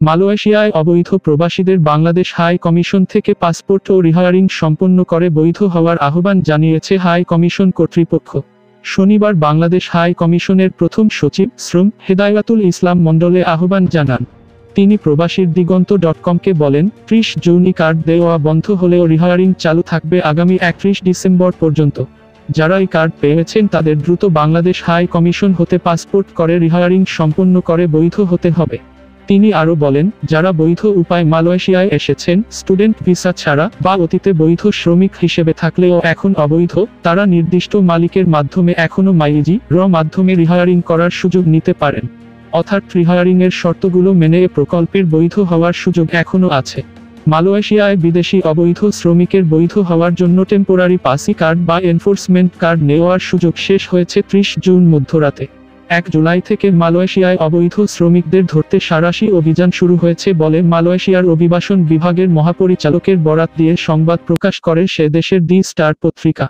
মালয়েশিয়ায় অবৈধ প্রবাসীদের বাংলাদেশ হাই কমিশন থেকে পাসপোর্ট ও রিহায়ারিং সম্পন্ন করে বৈধ হওয়ার আহ্বান জানিয়েছে হাই কমিশন কর্তৃপক্ষ। শনিবার বাংলাদেশ হাই কমিশনের প্রথম সচিব শ্রম হেদায়াতুল ইসলাম মণ্ডলে আহ্বান জানান। তিনি প্রবাসীর দিগন্ত ডট কমকে বলেন, ত্রিশ জৌনি কার্ড দেওয়া বন্ধ হলেও রিহায়ারিং চালু থাকবে আগামী একত্রিশ ডিসেম্বর পর্যন্ত। যারা এই কার্ড পেয়েছেন তাদের দ্রুত বাংলাদেশ হাই কমিশন হতে পাসপোর্ট করে রিহায়ারিং সম্পন্ন করে বৈধ হতে হবে। তিনি আরও বলেন, যারা বৈধ উপায় মালয়েশিয়ায় এসেছেন, স্টুডেন্ট ভিসা ছাড়া বা অতীতে বৈধ শ্রমিক হিসেবে থাকলেও এখন অবৈধ, তারা নির্দিষ্ট মালিকের মাধ্যমে এখনও মাইজি, র মাধ্যমে রিহায়ারিং করার সুযোগ নিতে পারেন। অর্থাৎ রিহায়ারিং এর শর্তগুলো মেনে এ প্রকল্পের বৈধ হওয়ার সুযোগ এখনও আছে। মালয়েশিয়ায় বিদেশি অবৈধ শ্রমিকের বৈধ হওয়ার জন্য টেম্পোরারি পাসি কার্ড বা এনফোর্সমেন্ট কার্ড নেওয়ার সুযোগ শেষ হয়েছে ত্রিশ জুন মধ্যরাতে। এক জুলাই থেকে মালয়েশিয়ায় অবৈধ শ্রমিকদের ধরতে সারাশি অভিযান শুরু হয়েছে বলে মালয়েশিয়ার অভিবাসন বিভাগের মহাপরিচালকের বরাত দিয়ে সংবাদ প্রকাশ করে সে দেশের দি স্টার পত্রিকা।